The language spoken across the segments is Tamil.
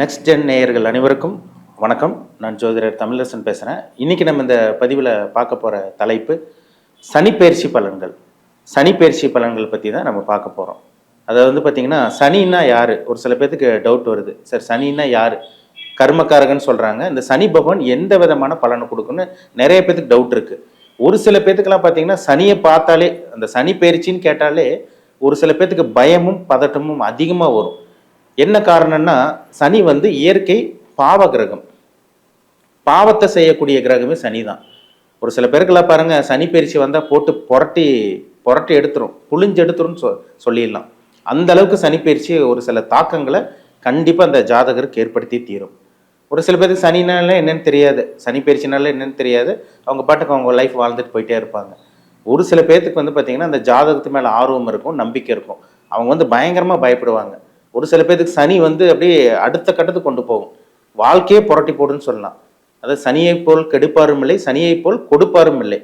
நெக்ஸ்ட் ஜென் நேயர்கள் அனைவருக்கும் வணக்கம். நான் ஜோதிடர் தமிழரசன் பேசுகிறேன் இன்றைக்கி நம்ம இந்த பதிவில் பார்க்க போகிற தலைப்பு சனிப்பெயர்ச்சி பலன்கள். சனிப்பெயர்ச்சி பலன்கள் பற்றி தான் நம்ம பார்க்க போகிறோம் அதை வந்து பார்த்திங்கன்னா சனின்னா யார்? ஒரு சில பேர்த்துக்கு டவுட் வருது. சார் சனின்னா யார்? கர்மக்காரகன்னு சொல்கிறாங்க இந்த சனி பகவான் எந்த விதமான பலனை கொடுக்குன்னு நிறைய பேர்த்துக்கு டவுட் இருக்குது ஒரு சில பேர்த்துக்கெல்லாம் பார்த்திங்கன்னா சனியை பார்த்தாலே அந்த சனி பயிற்சின்னு கேட்டாலே ஒரு சில பேர்த்துக்கு பயமும் பதட்டமும் அதிகமாக வரும். என்ன காரணம்னா சனி வந்து இயற்கை பாவ கிரகம். பாவத்தை செய்யக்கூடிய கிரகமே சனி தான். ஒரு சில பேருக்கெல்லாம் பாருங்க சனி பயிற்சி வந்தால் போட்டு புரட்டி புரட்டி எடுத்துரும். புளிஞ்சு எடுத்துரும்னு சொ சொல்லிடலாம். அந்த அளவுக்கு சனி பயிற்சி ஒரு சில தாக்கங்களை கண்டிப்பாக அந்த ஜாதகருக்கு ஏற்படுத்தி தீரும். ஒரு சில பேருக்கு சனினால என்னன்னு தெரியாது. சனி பயிற்சினால என்னன்னு தெரியாது. அவங்க பாட்டுக்கு அவங்க லைஃப் வாழ்ந்துட்டு போயிட்டே இருப்பாங்க. ஒரு சில பேர்த்துக்கு வந்து பார்த்தீங்கன்னா அந்த ஜாதகத்து மேலே ஆர்வம் இருக்கும் நம்பிக்கை இருக்கும். அவங்க வந்து பயங்கரமாக பயப்படுவாங்க. ஒரு சில பேர்த்துக்கு சனி வந்து அப்படியே அடுத்த கட்டத்துக்கு கொண்டு போகும். வாழ்க்கையே புரட்டி போடுன்னு சொல்லலாம். அதாவது சனியை போல் கெடுப்பாரும் இல்லை சனியை போல் கொடுப்பாரும் இல்லை.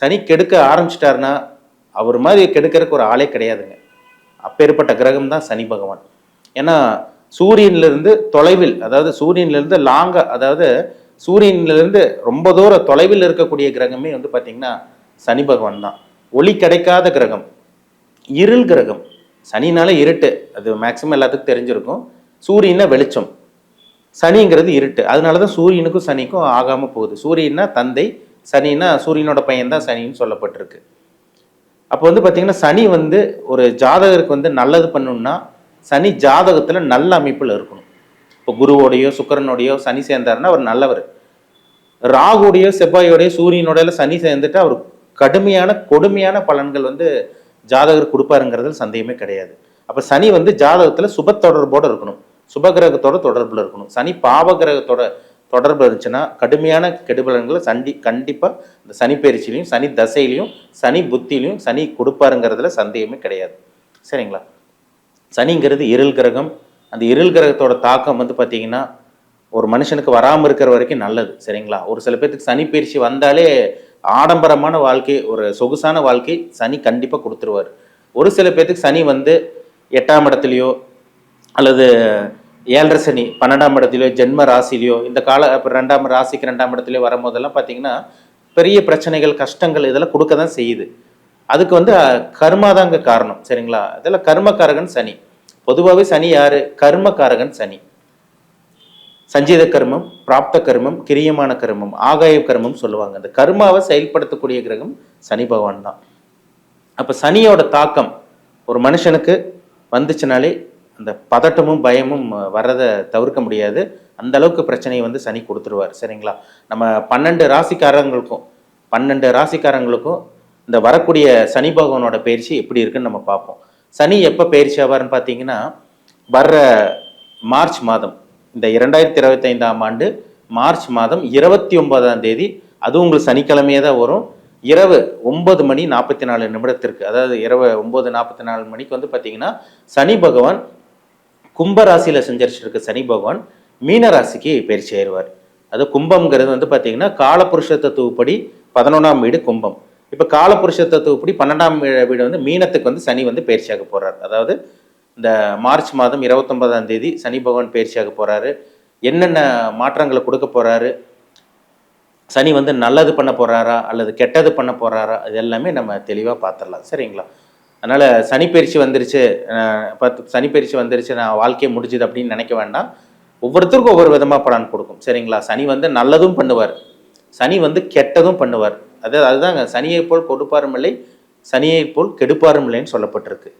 சனி கெடுக்க ஆரம்பிச்சிட்டாருன்னா அவர் மாதிரி கெடுக்கிறதுக்கு ஒரு ஆளே கிடையாதுங்க. அப்பேற்பட்ட கிரகம் தான் சனி பகவான். ஏன்னா சூரியன்லேருந்து தொலைவில் அதாவது சூரியன்லேருந்து லாங்காக அதாவது சூரியன்லேருந்து ரொம்ப தூர தொலைவில் இருக்கக்கூடிய கிரகமே வந்து பார்த்திங்கன்னா சனி பகவான் தான். ஒளி கிடைக்காத கிரகம் இருள் கிரகம். சனினால இருட்டு. அது மேக்சிமம் எல்லாத்துக்கும் தெரிஞ்சிருக்கும். சூரியனை வெளிச்சம். சனிங்கிறது இருட்டு. அதனால தான் சூரியனுக்கும் சனிக்கும் ஆகாமல் போகுது. சூரியன்னா தந்தை சனின்னா சூரியனோட பையன் தான் சனின்னு சொல்லப்பட்டிருக்கு. அப்போ வந்து பார்த்தீங்கன்னா சனி வந்து ஒரு ஜாதகருக்கு வந்து நல்லது பண்ணணும்னா சனி ஜாதகத்தில் நல்ல அமைப்பில் இருக்கணும். இப்போ குருவோடையோ சுக்கரனோடையோ சனி சேர்ந்தாருன்னா அவர் நல்லவர். ராகுடையோ செவ்வாயோடையோ சூரியனோடையோ சனி சேர்ந்துட்டு அவர் கடுமையான கொடுமையான பலன்கள் வந்து ஜாதகர் கொடுப்பாருங்கிறதுல சந்தேகமே கிடையாது. அப்போ சனி வந்து ஜாதகத்தில் சுப தொடர்போடு இருக்கணும். சுபகிரகத்தோட தொடர்பில் இருக்கணும். சனி பாவ கிரகத்தோட தொடர்பு இருந்துச்சுன்னா கடுமையான கெடுபலன்களை சண்டி கண்டிப்பாக இந்த சனி பயிற்சியிலையும் சனி தசையிலையும் சனி புத்திலையும் சனி கொடுப்பாருங்கிறதுல சந்தேகமே கிடையாது. சரிங்களா? சனிங்கிறது இருள் கிரகம். அந்த இருள் கிரகத்தோட தாக்கம் வந்து பார்த்தீங்கன்னா ஒரு மனுஷனுக்கு வராமல் இருக்கிற வரைக்கும் நல்லது. சரிங்களா? ஒரு சில பேர்த்துக்கு சனி பயிற்சி வந்தாலே ஆடம்பரமான வாழ்க்கை ஒரு சொகுசான வாழ்க்கை சனி கண்டிப்பாக கொடுத்துருவார். ஒரு சில பேர்த்துக்கு சனி வந்து எட்டாம் இடத்துலையோ அல்லது ஏழரை சனி பன்னெண்டாம் இடத்துலையோ ஜென்ம ராசிலையோ இந்த கால இப்போ ரெண்டாம் ராசிக்கு ரெண்டாம் இடத்துலையோ வரும்போதெல்லாம் பார்த்தீங்கன்னா பெரிய பிரச்சனைகள் கஷ்டங்கள் இதெல்லாம் கொடுக்க தான் செய்யுது. அதுக்கு வந்து அஹ், கர்மாதாங்க காரணம் சரிங்களா? இதெல்லாம் கர்மக்காரகன் சனி. பொதுவாகவே சனி யாரு? கர்மகாரகன் சனி. சஞ்சீத கர்மம் பிராப்த கர்மம் கிரியமான கர்மம் ஆகாய கர்மம் சொல்லுவாங்க. அந்த கர்மாவை செயல்படுத்தக்கூடிய கிரகம் சனி பகவான் தான். அப்போ சனியோட தாக்கம் ஒரு மனுஷனுக்கு வந்துச்சுனாலே அந்த பதட்டமும் பயமும் வர்றதை தவிர்க்க முடியாது. அந்த அளவுக்கு பிரச்சனையை வந்து சனி கொடுத்துருவார். சரிங்களா? நம்ம பன்னெண்டு ராசிக்காரங்களுக்கும் பன்னெண்டு ராசிக்காரங்களுக்கும் இந்த வரக்கூடிய சனி பகவானோட பயிற்சி எப்படி இருக்குன்னு நம்ம பார்ப்போம். சனி எப்போ பயிற்சி ஆவார்னு பார்த்தீங்கன்னா வர்ற மார்ச் மாதம். இந்த இரண்டாயிரத்தி இருபத்தைந்தாம் ஆண்டு மார்ச் மாதம் இருபத்தி ஒன்பதாம் தேதி அதுவும் உங்களுக்கு சனிக்கிழமையே தான் வரும். இரவு ஒன்பது மணி நாற்பத்தி நாலு நிமிடத்திற்கு அதாவது இரவு ஒன்பது நாற்பத்தி நாலு மணிக்கு வந்து பார்த்தீங்கன்னா சனி பகவான் கும்ப ராசியில் இருக்க சனி பகவான் மீனராசிக்கு பயிற்சி ஆயிடுவார். அது கும்பம்ங்கிறது வந்து பார்த்தீங்கன்னா காலபுருஷ தத்துவப்படி பதினொன்றாம் வீடு கும்பம். இப்போ காலபுருஷ தத்துவப்படி பன்னெண்டாம் வீடு வந்து மீனத்துக்கு வந்து சனி வந்து பயிற்சியாக போறார். அதாவது இந்த மார்ச் மாதம் இருபத்தொன்பதாம் தேதி சனி பகவான் பயிற்சியாக போகிறாரு என்னென்ன மாற்றங்களை கொடுக்க போகிறாரு சனி வந்து நல்லது பண்ண போகிறாரா அல்லது கெட்டது பண்ண போகிறாரா இது எல்லாமே நம்ம தெளிவாக பார்த்துடலாம் சரிங்களா? அதனால் சனி பயிற்சி வந்துருச்சு. பத்து சனி பயிற்சி வந்துருச்சு. நான் வாழ்க்கையை முடிஞ்சுது அப்படின்னு நினைக்க வேண்டாம். ஒவ்வொருத்தருக்கும் ஒவ்வொரு விதமாக பலன் கொடுக்கும். சரிங்களா? சனி வந்து நல்லதும் பண்ணுவார். சனி வந்து கெட்டதும் பண்ணுவார். அதாவது அதுதாங்க. சனியை போல் கொடுப்பாரும் இல்லை சனியை போல் கெடுப்பாரும் இல்லைன்னு சொல்லப்பட்டிருக்கு.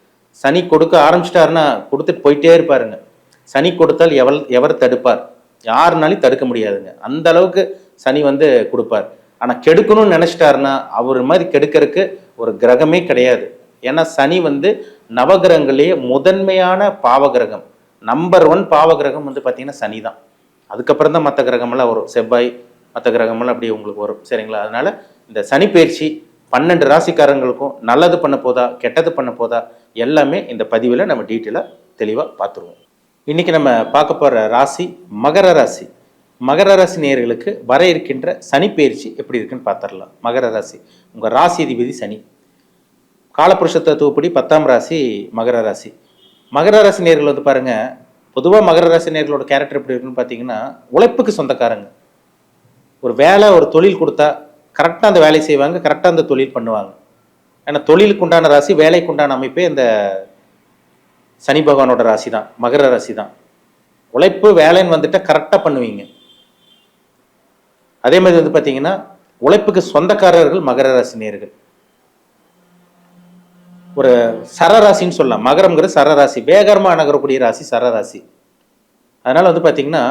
சனி கொடுக்க ஆரம்பிச்சிட்டாருன்னா கொடுத்துட்டு போயிட்டே இருப்பாருங்க. சனி கொடுத்தால் எவள் எவர் தடுப்பார்? யாருனாலையும் தடுக்க முடியாதுங்க. அந்த அளவுக்கு சனி வந்து கொடுப்பார். ஆனால் கெடுக்கணும்னு நினச்சிட்டாருன்னா அவர் மாதிரி கெடுக்கிறதுக்கு ஒரு கிரகமே கிடையாது. ஏன்னா சனி வந்து நவகிரகங்களே முதன்மையான பாவகிரகம். நம்பர் ஒன் பாவகிரகம் வந்து பார்த்தீங்கன்னா சனி தான். அதுக்கப்புறம் தான் மற்ற கிரகமெல்லாம் வரும். செவ்வாய் மற்ற கிரகமெல்லாம் அப்படி உங்களுக்கு வரும். சரிங்களா? அதனால் இந்த சனி பயிற்சி பன்னெண்டு ராசிக்காரங்களுக்கும் நல்லது பண்ண போதா கெட்டது பண்ண போதா எல்லாமே இந்த பதிவில் நம்ம டீட்டெயிலாக தெளிவாக பார்த்துருவோம் இன்னைக்கு நம்ம பார்க்க போகிற ராசி மகர ராசி. மகர ராசி நேயர்களுக்கு வர இருக்கின்ற சனி பயிற்சி எப்படி இருக்குன்னு பார்த்துடலாம் மகர ராசி உங்கள் ராசி அதிபதி சனி. காலப்புருஷ தத்துவப்படி பத்தாம் ராசி மகர ராசி. மகர ராசி நேர்கள் வந்து பாருங்கள் பொதுவாக மகர ராசி நேர்களோட கேரக்டர் எப்படி இருக்குன்னு பார்த்தீங்கன்னா உழைப்புக்கு சொந்தக்காரங்க. ஒரு வேலை ஒரு தொழில் கொடுத்தா கரெக்டாக அந்த வேலை செய்வாங்க கரெக்டாக அந்த தொழில் பண்ணுவாங்க. ஏன்னா தொழிலுக்கு உண்டான ராசி வேலைக்கு உண்டான அமைப்பே இந்த சனி பகவானோட ராசி தான் மகர ராசி தான் உழைப்பு வேலைன்னு வந்துட்டா கரெக்டாக பண்ணுவீங்க. அதே மாதிரி வந்து பார்த்தீங்கன்னா உழைப்புக்கு சொந்தக்காரர்கள் மகர ராசி நேர்கள். ஒரு சரராசின்னு சொல்லலாம். மகரம்ங்கிறது சரராசி. வேகரமாக நகரக்கூடிய ராசி சரராசி. அதனால் வந்து பார்த்தீங்கன்னா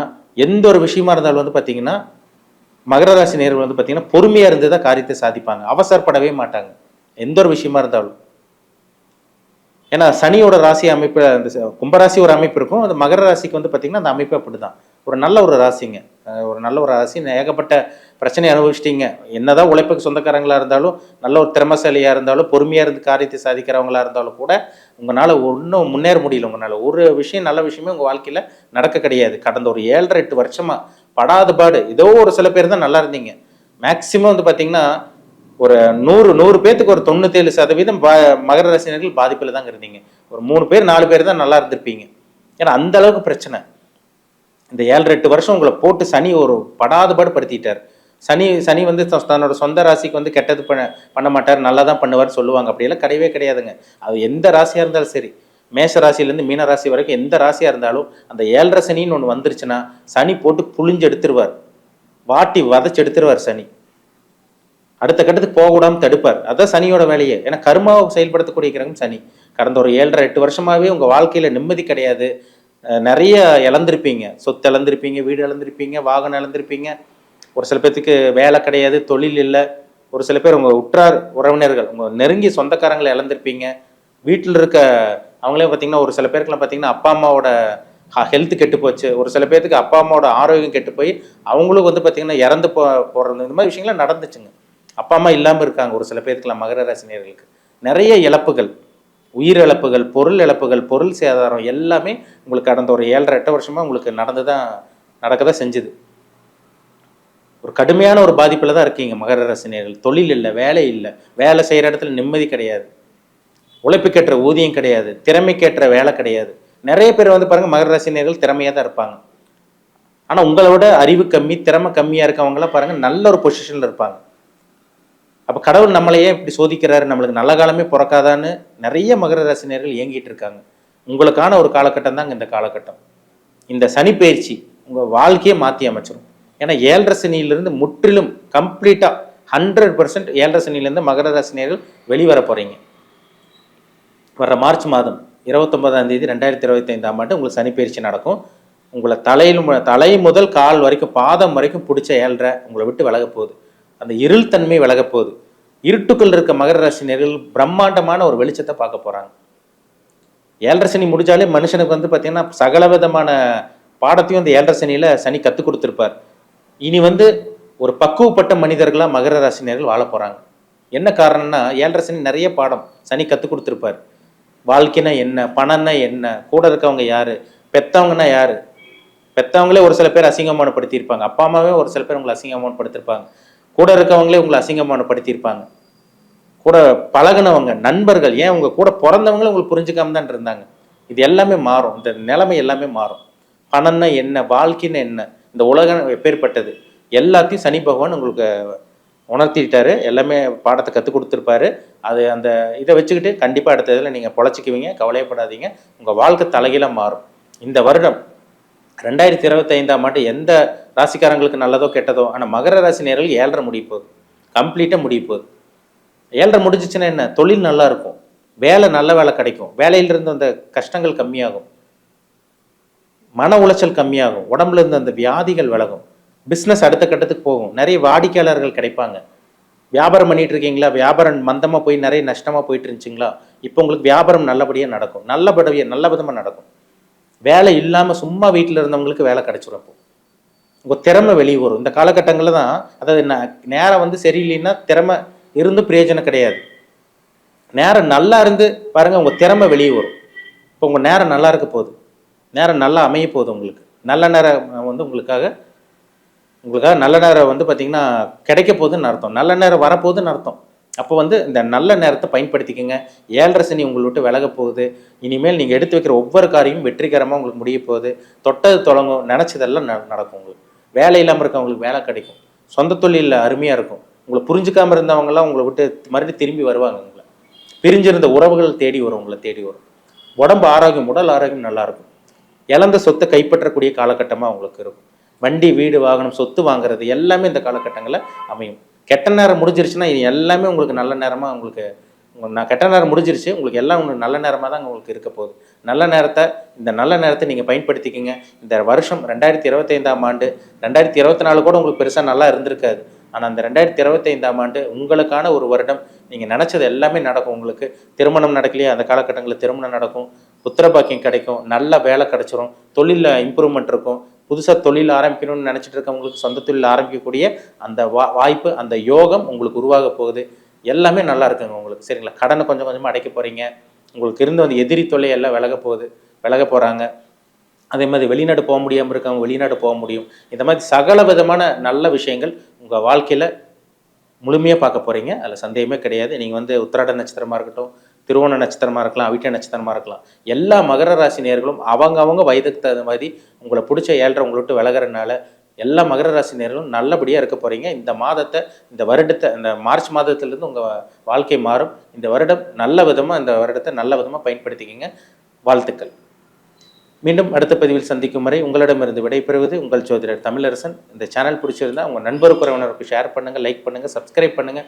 எந்த ஒரு விஷயமா இருந்தாலும் வந்து பார்த்தீங்கன்னா மகர ராசி நேர்கள் வந்து பார்த்தீங்கன்னா பொறுமையாக இருந்து தான் காரியத்தை சாதிப்பாங்க. அவசரப்படவே மாட்டாங்க. எந்த ஒரு விஷயமா இருந்தாலும். ஏன்னா சனியோட ராசி அமைப்பு அந்த கும்பராசி ஒரு அமைப்பு இருக்கும். அந்த மகர ராசிக்கு வந்து பார்த்தீங்கன்னா அந்த அமைப்பு அப்படிதான். ஒரு நல்ல ஒரு ராசிங்க. ஒரு நல்ல ஒரு ராசி. ஏகப்பட்ட பிரச்சனை அனுபவிச்சிட்டிங்க. என்னதான் உழைப்புக்கு சொந்தக்காரங்களா இருந்தாலும் நல்ல ஒரு திறமசாலியா இருந்தாலும் பொறுமையா இருந்து காரியத்தை சாதிக்கிறவங்களா இருந்தாலும் கூட உங்களால் ஒன்றும் முன்னேற முடியல. உங்களால் ஒரு விஷயம் நல்ல விஷயமே உங்க வாழ்க்கையில நடக்க கிடையாது. கடந்த ஒரு ஏழரை எட்டு வருஷமா படாத பாடு. ஏதோ ஒரு சில பேர் தான் நல்லா இருந்தீங்க. மேக்சிமம் வந்து பார்த்தீங்கன்னா ஒரு நூறு நூறு பேத்துக்கு ஒரு தொண்ணூத்தேழு சதவீதம் மகர ரசிகர்கள் பாதிப்பில் தாங்க இருந்தீங்க. ஒரு மூணு பேர் நாலு பேர் தான் நல்லா இருந்திருப்பீங்க. ஏன்னா அந்த அளவுக்கு பிரச்சனை. இந்த ஏழு எட்டு வருஷம் உங்களை போட்டு சனி ஒரு படாத பாடு படுத்திட்டார். சனி சனி வந்து தன்னோட சொந்த ராசிக்கு வந்து கெட்டது பண்ண பண்ண மாட்டார் நல்லா தான் பண்ணுவார் சொல்லுவாங்க. அப்படியெல்லாம் கிடையவே கிடையாதுங்க. அது எந்த ராசியாக இருந்தாலும் சரி. மேஷ ராசிலேருந்து மீன ராசி வரைக்கும் எந்த ராசியாக இருந்தாலும் அந்த ஏழரை சனின்னு ஒன்று வந்துருச்சுன்னா சனி போட்டு புளிஞ்சு எடுத்துருவார். வாட்டி வதச்சு எடுத்துருவார் சனி. அடுத்த கட்டத்துக்கு போகக்கூடாமல் தடுப்பார். அதான் சனியோட வேலையே. ஏன்னா கர்மாவை செயல்படுத்தக்கூடிய கிரகம் சனி. கடந்த ஒரு ஏழரை எட்டு வருஷமாகவே உங்கள் வாழ்க்கையில் நிம்மதி கிடையாது. நிறைய இழந்திருப்பீங்க. சொத்து இழந்திருப்பீங்க வீடு இழந்திருப்பீங்க வாகனம் இழந்திருப்பீங்க. ஒரு சில பேர்த்துக்கு வேலை கிடையாது தொழில் இல்லை. ஒரு சில பேர் உங்கள் உற்றார் உறவினர்கள் உங்கள் நெருங்கிய சொந்தக்காரங்களை இழந்திருப்பீங்க. வீட்டில் இருக்க அவங்களே பார்த்தீங்கன்னா ஒரு சில பேருக்குலாம் பார்த்தீங்கன்னா அப்பா அம்மாவோட ஹெல்த் கெட்டு போச்சு. ஒரு சில பேர்த்துக்கு அப்பா அம்மாவோட ஆரோக்கியம் கெட்டு போய் அவங்களும் வந்து பார்த்தீங்கன்னா இறந்து போ போகிறது இந்த மாதிரி விஷயங்கள்லாம் நடந்துச்சுங்க. அப்பா அம்மா இல்லாமல் இருக்காங்க ஒரு சில பேருக்குலாம் மகர ராசினியர்களுக்கு நிறைய இழப்புகள் உயிரிழப்புகள் பொருள் இழப்புகள் பொருள் சேதாரம் எல்லாமே உங்களுக்கு கடந்த ஒரு ஏழரை எட்டு வருஷமாக உங்களுக்கு நடந்து தான் நடக்க தான் செஞ்சுது. ஒரு கடுமையான ஒரு பாதிப்பில் தான் இருக்கீங்க மகர ராசினியர்கள் தொழில் இல்லை வேலை இல்லை. வேலை செய்கிற இடத்துல நிம்மதி கிடையாது. உழைப்புக்கேற்ற ஊதியம் கிடையாது திறமைக்கேற்ற வேலை கிடையாது. நிறைய பேர் வந்து பாருங்கள் மகர ராசினியர்கள் திறமையாக தான் இருப்பாங்க. ஆனால் உங்களை விட அறிவு கம்மி திறமை கம்மியாக இருக்கவங்களாம் பாருங்கள் நல்ல ஒரு பொசிஷனில் இருப்பாங்க. அப்போ கடவுள் நம்மளையே இப்படி சோதிக்கிறாரு? நம்மளுக்கு நல்ல காலமே பிறக்காதான்னு நிறைய மகர ராசினியர்கள் இயங்கிட்டு இருக்காங்க. உங்களுக்கான ஒரு காலகட்டம் தாங்க இந்த காலகட்டம். இந்த சனி பயிற்சி உங்கள் வாழ்க்கையை மாற்றி அமைச்சிடும் ஏன்னா ஏழரை சனியிலிருந்து முற்றிலும் கம்ப்ளீட்டாக ஹண்ட்ரட் பர்சன்ட் ஏழரை சனியிலேருந்து மகர ராசினியர்கள் வெளிவர போகிறீங்க வர்ற மார்ச் மாதம் இருபத்தொன்பதாம் தேதி ரெண்டாயிரத்தி இருபத்தைந்தாம் ஆண்டு உங்களுக்கு சனி பயிற்சி நடக்கும். உங்களை தலையில் மு- தலை முதல் கால் வரைக்கும் பாதம் வரைக்கும் பிடிச்ச ஏழ்ற உங்களை விட்டு விலக போகுது. அந்த இருள் தன்மை விலக போகுது. இருட்டுக்குள் இருக்க மகர ராசினியர்கள் பிரம்மாண்டமான ஒரு வெளிச்சத்தை பார்க்க போகிறாங்க ஏழரை சனி முடிஞ்சாலே மனுஷனுக்கு வந்து பார்த்திங்கன்னா சகல விதமான பாடத்தையும் அந்த ஏழரை சனியில் சனி கற்றுக் கொடுத்துருப்பார். இனி வந்து ஒரு பக்குவப்பட்ட மனிதர்களாக மகர ராசினியர்கள் வாழ போகிறாங்க என்ன காரணம்னா ஏழரை சனி நிறைய பாடம் சனி கற்றுக் கொடுத்துருப்பார். வாழ்க்கைனா என்ன? பணம்னா என்ன? கூட இருக்கவங்க யாரு? பெத்தவங்கன்னா யாரு? பெத்தவங்களே ஒரு சில பேர் அசிங்கமானப்படுத்தியிருப்பாங்க அப்பா அம்மாவே ஒரு சில பேர் உங்களை அசிங்கமானப்படுத்திருப்பாங்க கூட இருக்கவங்களே உங்களை அசிங்கமானப்படுத்தியிருப்பாங்க கூட பழகுனவங்க நண்பர்கள் ஏன் உங்க கூட பிறந்தவங்களும் உங்களுக்கு புரிஞ்சுக்காம தான் இருந்தாங்க? இது எல்லாமே மாறும். இந்த நிலைமை எல்லாமே மாறும். பணம்னா என்ன? வாழ்க்கைன்னு என்ன? இந்த உலகம் எப்பேற்பட்டது எல்லாத்தையும் சனி பகவான் உங்களுக்கு உணர்த்திட்டாரு. எல்லாமே பாடத்தை கற்றுக் கொடுத்துருப்பாரு. அது அந்த இதை வச்சுக்கிட்டு கண்டிப்பாக அடுத்த இதில் நீங்கள் பொழைச்சிக்குவீங்க. கவலையப்படாதீங்க. உங்கள் வாழ்க்கை தலைகீழ மாறும். இந்த வருடம் ரெண்டாயிரத்தி இருபத்தைந்தாம் ஆண்டு எந்த ராசிக்காரங்களுக்கு நல்லதோ கெட்டதோ ஆனால் மகர ராசி நேரில் ஏழரை முடிய போகுது. கம்ப்ளீட்டாக முடிய போகுது. ஏழரை முடிஞ்சிச்சுன்னா என்ன? தொழில் நல்லா இருக்கும். வேலை நல்ல வேலை கிடைக்கும். வேலையிலிருந்து அந்த கஷ்டங்கள் கம்மியாகும். மன உளைச்சல் கம்மியாகும். உடம்புல இருந்து அந்த வியாதிகள் விலகும். பிஸ்னஸ் அடுத்த கட்டத்துக்கு போகும். நிறைய வாடிக்கையாளர்கள் கிடைப்பாங்க. வியாபாரம் பண்ணிட்டு இருக்கீங்களா? வியாபாரம் மந்தமாக போய் நிறைய நஷ்டமாக போயிட்டு இருந்துச்சுங்களா? இப்போ உங்களுக்கு வியாபாரம் நல்லபடியாக நடக்கும். நல்லபடியாக நல்ல விதமாக நடக்கும். வேலை இல்லாமல் சும்மா வீட்டில் இருந்தவங்களுக்கு வேலை கிடைச்சிடும் இப்போ உங்கள் திறமை வெளியே வரும். இந்த காலகட்டங்களில் தான் அதாவது ந- நேரம் வந்து சரியில்லைன்னா திறமை இருந்து பிரயோஜனம் கிடையாது. நேரம் நல்லா இருந்து பாருங்கள் உங்கள் திறமை வெளியே வரும். இப்போ உங்கள் நேரம் நல்லா இருக்க போகுது. நேரம் நல்லா அமைய போகுது உங்களுக்கு. நல்ல நேரம் வந்து உங்களுக்காக உங்களுக்காக நல்ல நேரம் வந்து பார்த்தீங்கன்னா கிடைக்க போகுதுன்னு அர்த்தம். நல்ல நேரம் வரப்போகுதுன்னு அர்த்தம். அப்போ வந்து இந்த நல்ல நேரத்தை பயன்படுத்திக்கங்க. ஏழரை சனி உங்களை விட்டு விலக போகுது. இனிமேல் நீங்கள் எடுத்து வைக்கிற ஒவ்வொரு காரியமும் வெற்றிகரமாக உங்களுக்கு முடிய போகுது. தொட்டது தொடங்கும். நினச்சதெல்லாம் ந நடக்கும் உங்களுக்கு. வேலை இல்லாமல் இருக்கவங்களுக்கு வேலை கிடைக்கும். சொந்த தொழிலில் அருமையாக இருக்கும். உங்களை புரிஞ்சுக்காமல் இருந்தவங்கலாம் உங்களை விட்டு மறுபடியும் திரும்பி வருவாங்க உங்களை. பிரிஞ்சிருந்த உறவுகள் தேடி வரும் உங்களை தேடி வரும். உடம்பு ஆரோக்கியம் உடல் ஆரோக்கியம் நல்லாயிருக்கும் இழந்த சொத்தை கைப்பற்றக்கூடிய காலகட்டமாக உங்களுக்கு இருக்கும். வண்டி வீடு வாகனம் சொத்து வாங்குறது எல்லாமே இந்த காலகட்டங்களில் அமையும். கெட்ட நேரம் முடிஞ்சிருச்சுன்னா இது எல்லாமே உங்களுக்கு நல்ல நேரமாக உங்களுக்கு நான் கெட்ட நேரம் முடிஞ்சிருச்சு உங்களுக்கு எல்லாம் உங்களுக்கு நல்ல நேரமாக தான் உங்களுக்கு இருக்க போகுது. நல்ல நேரத்தை இந்த நல்ல நேரத்தை நீங்கள் பயன்படுத்திக்கிங்க. இந்த வருஷம் ரெண்டாயிரத்தி இருபத்தைந்தாம் ஆண்டு ரெண்டாயிரத்தி இருபத்தி நாலு கூட உங்களுக்கு பெருசாக நல்லா இருந்திருக்காது. ஆனால் அந்த ரெண்டாயிரத்தி இருபத்தைந்தாம் ஆண்டு உங்களுக்கான ஒரு வருடம் நீங்கள் நினச்சது எல்லாமே நடக்கும் உங்களுக்கு. திருமணம் நடக்கலையே அந்த காலகட்டங்களில் திருமணம் நடக்கும். புத்திர பாக்கியம் கிடைக்கும் நல்ல வேலை கிடைச்சிரும் தொழிலில் இம்ப்ரூவ்மெண்ட் இருக்கும். புதுசாக தொழில் ஆரம்பிக்கணும்னு நினச்சிட்டு இருக்கவங்களுக்கு சொந்த தொழில் ஆரம்பிக்கக்கூடிய அந்த வா வாய்ப்பு அந்த யோகம் உங்களுக்கு உருவாக போகுது. எல்லாமே நல்லா இருக்குங்க உங்களுக்கு. சரிங்களா? கடனை கொஞ்சம் கொஞ்சமாக அடைக்க போகிறீங்க உங்களுக்கு இருந்து வந்து எதிரி தொல்லை எல்லாம் விலக போகுது. விலக போகிறாங்க அதே மாதிரி வெளிநாடு போக முடியாமல் இருக்கவங்க வெளிநாடு போக முடியும். இந்த மாதிரி சகல விதமான நல்ல விஷயங்கள் உங்கள் வாழ்க்கையில் முழுமையாக பார்க்க போகிறீங்க அதில் சந்தேகமே கிடையாது. நீங்கள் வந்து உத்திராட நட்சத்திரமாக இருக்கட்டும் திருவோண நட்சத்திரமாக இருக்கலாம் அவிட்ட நட்சத்திரமாக இருக்கலாம். எல்லா மகர ராசி நேர்களும் அவங்க அவங்க வயதுக்கு தகுந்த மாதிரி உங்களை பிடிச்ச ஏழ்ற உங்களை விட்டு விலகிறனால எல்லா மகர ராசி நேர்களும் நல்லபடியாக இருக்க போகிறீங்க இந்த மாதத்தை இந்த வருடத்தை இந்த மார்ச் மாதத்துலேருந்து உங்கள் வாழ்க்கை மாறும். இந்த வருடம் நல்ல விதமாக இந்த வருடத்தை நல்ல விதமாக பயன்படுத்திக்கிங்க. வாழ்த்துக்கள். மீண்டும் அடுத்த பதிவில் சந்திக்கும் வரை உங்களிடமிருந்து விடைபெறுவது உங்கள் ஜோதிடர் தமிழரசன். இந்த சேனல் பிடிச்சிருந்தா உங்கள் நண்பருக்கு உறவினருக்கு ஷேர் பண்ணுங்கள் லைக் பண்ணுங்கள் சப்ஸ்கிரைப் பண்ணுங்கள்